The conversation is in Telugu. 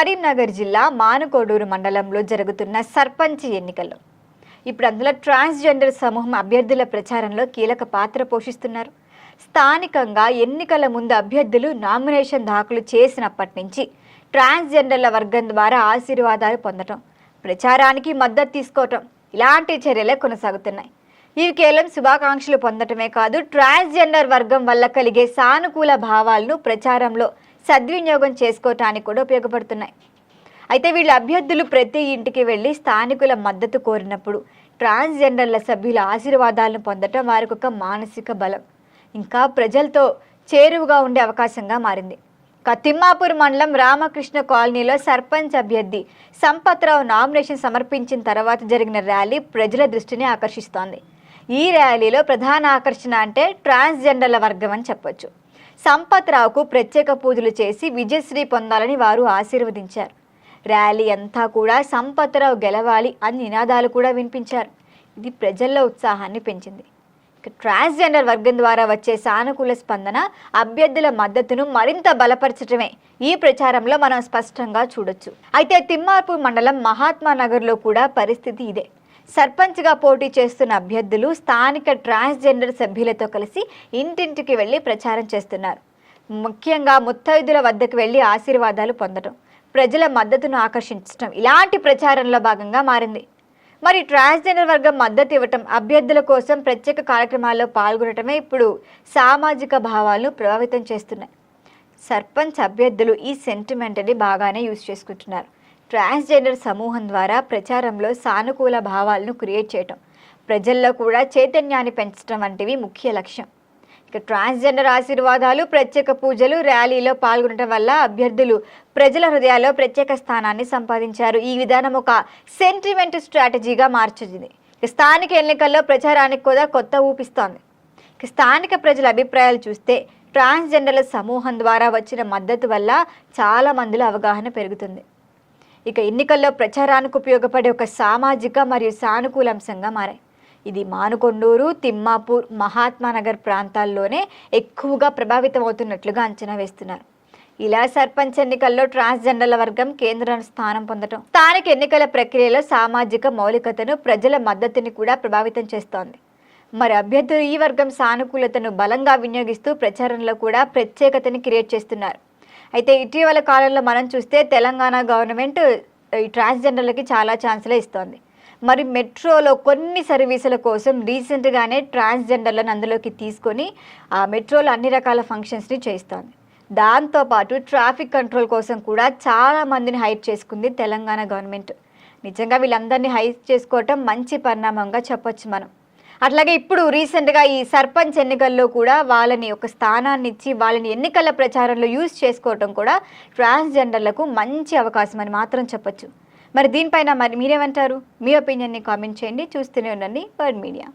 కరీంనగర్ జిల్లా మానుకోడూరు మండలంలో జరుగుతున్న సర్పంచ్ ఎన్నికల్లో. ఇప్పుడు అందులో ట్రాన్స్జెండర్ సమూహం అభ్యర్థుల ప్రచారంలో కీలక పాత్ర పోషిస్తున్నారు. స్థానికంగా ఎన్నికల ముందు అభ్యర్థులు నామినేషన్ దాఖలు చేసినప్పటి నుంచి ట్రాన్స్జెండర్ల వర్గం ద్వారా ఆశీర్వాదాలు పొందటం ప్రచారానికి మద్దతు తీసుకోవటం ఇలాంటి చర్యలే కొనసాగుతున్నాయి. ఇవి కేవలం శుభాకాంక్షలు పొందటమే కాదు ట్రాన్స్జెండర్ వర్గం వల్ల కలిగే సానుకూల భావాలను ప్రచారంలో సద్వినియోగం చేసుకోవటానికి కూడా ఉపయోగపడుతున్నాయి. అయితే వీళ్ళ అభ్యర్థులు ప్రతి ఇంటికి వెళ్ళి స్థానికుల మద్దతు కోరినప్పుడు ట్రాన్స్జెండర్ల సభ్యుల ఆశీర్వాదాలను పొందటం వారికి ఒక మానసిక బలం. ఇంకా ప్రజలతో చేరువుగా ఉండే అవకాశంగా మారింది. ఇక తిమ్మాపూర్ మండలం రామకృష్ణ కాలనీలో సర్పంచ్ అభ్యర్థి సంపత్రావు నామినేషన్ సమర్పించిన తర్వాత జరిగిన ర్యాలీ ప్రజల దృష్టిని ఆకర్షిస్తోంది. ఈ ర్యాలీలో ప్రధాన ఆకర్షణ అంటే ట్రాన్స్జెండర్ల వర్గం అని చెప్పొచ్చు. సంపత్రావుకు ప్రత్యేక పూజలు చేసి విజయశ్రీ పొందాలని వారు ఆశీర్వదించారు. ర్యాలీ అంతా కూడా సంపత్రావు గెలవాలి అని నినాదాలు కూడా వినిపించారు. ఇది ప్రజల్లో ఉత్సాహాన్ని పెంచింది. ట్రాన్స్జెండర్ వర్గం ద్వారా వచ్చే సానుకూల స్పందన అభ్యర్థుల మద్దతును మరింత బలపరచడమే ఈ ప్రచారంలో మనం స్పష్టంగా చూడొచ్చు. అయితే తిమ్మార్పు మండలం మహాత్మా నగర్లో కూడా పరిస్థితి ఇదే. సర్పంచ్గా పోటీ చేస్తున్న అభ్యర్థులు స్థానిక ట్రాన్స్జెండర్ సభ్యులతో కలిసి ఇంటింటికి వెళ్ళి ప్రచారం చేస్తున్నారు. ముఖ్యంగా ముత్తైదుల వద్దకు వెళ్ళి ఆశీర్వాదాలు పొందడం ప్రజల మద్దతును ఆకర్షించడం ఇలాంటి ప్రచారంలో భాగంగా మారింది. మరి ట్రాన్స్జెండర్ వర్గం మద్దతు ఇవ్వటం అభ్యర్థుల కోసం ప్రత్యేక కార్యక్రమాల్లో పాల్గొనటమే ఇప్పుడు సామాజిక భావాలను ప్రభావితం చేస్తున్నాయి. సర్పంచ్ అభ్యర్థులు ఈ సెంటిమెంట్ని బాగానే యూజ్ చేసుకుంటున్నారు. ట్రాన్స్జెండర్ సమూహం ద్వారా ప్రచారంలో సానుకూల భావాలను క్రియేట్ చేయటం ప్రజల్లో కూడా చైతన్యాన్ని పెంచడం వంటివి ముఖ్య లక్ష్యం. ఇక ట్రాన్స్జెండర్ ఆశీర్వాదాలు ప్రత్యేక పూజలు ర్యాలీలో పాల్గొనడం వల్ల అభ్యర్థులు ప్రజల హృదయాల్లో ప్రత్యేక స్థానాన్ని సంపాదించారు. ఈ విధానం ఒక సెంటిమెంట్ స్ట్రాటజీగా మార్చింది స్థానిక ఎన్నికల్లో ప్రచారానికి కూడా కొత్త ఊపిస్తోంది. స్థానిక ప్రజల అభిప్రాయాలు చూస్తే ట్రాన్స్జెండర్ల సమూహం ద్వారా వచ్చిన మద్దతు వల్ల చాలా మందిలో అవగాహన పెరుగుతుంది. ఇక ఎన్నికల్లో ప్రచారానికి ఉపయోగపడే ఒక సామాజిక మరియు సానుకూల అంశంగా మారాయి. ఇది మానుకొండూరు తిమ్మాపూర్ మహాత్మానగర్ ప్రాంతాల్లోనే ఎక్కువగా ప్రభావితం అవుతున్నట్లుగా అంచనా వేస్తున్నారు. ఇలా సర్పంచ్ ఎన్నికల్లో ట్రాన్స్జెండర్ల వర్గం కేంద్రం స్థానం పొందడం స్థానిక ఎన్నికల ప్రక్రియలో సామాజిక మౌలికతను ప్రజల మద్దతుని కూడా ప్రభావితం చేస్తోంది. మరి అభ్యర్థులు ఈ వర్గం సానుకూలతను బలంగా వినియోగిస్తూ ప్రచారంలో కూడా ప్రత్యేకతని క్రియేట్ చేస్తున్నారు. అయితే ఇటీవల కాలంలో మనం చూస్తే తెలంగాణ గవర్నమెంట్ ఈ ట్రాన్స్జెండర్లకి చాలా ఛాన్సులే ఇస్తోంది. మరి మెట్రోలో కొన్ని సర్వీసుల కోసం రీసెంట్గానే ట్రాన్స్జెండర్లను అందులోకి తీసుకొని ఆ మెట్రోలో అన్ని రకాల ఫంక్షన్స్ని చేస్తోంది దాంతోపాటు ట్రాఫిక్ కంట్రోల్ కోసం కూడా చాలా మందిని హైర్ చేసుకుంది తెలంగాణ గవర్నమెంట్. నిజంగా వీళ్ళందరినీ హైర్ చేసుకోవటం మంచి పరిణామంగా చెప్పొచ్చు మనం. అట్లాగే ఇప్పుడు రీసెంట్గా ఈ సర్పంచ్ ఎన్నికల్లో కూడా వాళ్ళని ఒక స్థానాన్ని ఇచ్చి వాళ్ళని ఎన్నికల ప్రచారంలో యూజ్ చేసుకోవటం కూడా ట్రాన్స్జెండర్లకు మంచి అవకాశం అని మాత్రం చెప్పొచ్చు. మరి దీనిపైన మరి మీరేమంటారు? మీ ఒపీనియన్ని కామెంట్ చేయండి. చూస్తూనే ఉండండి. Word media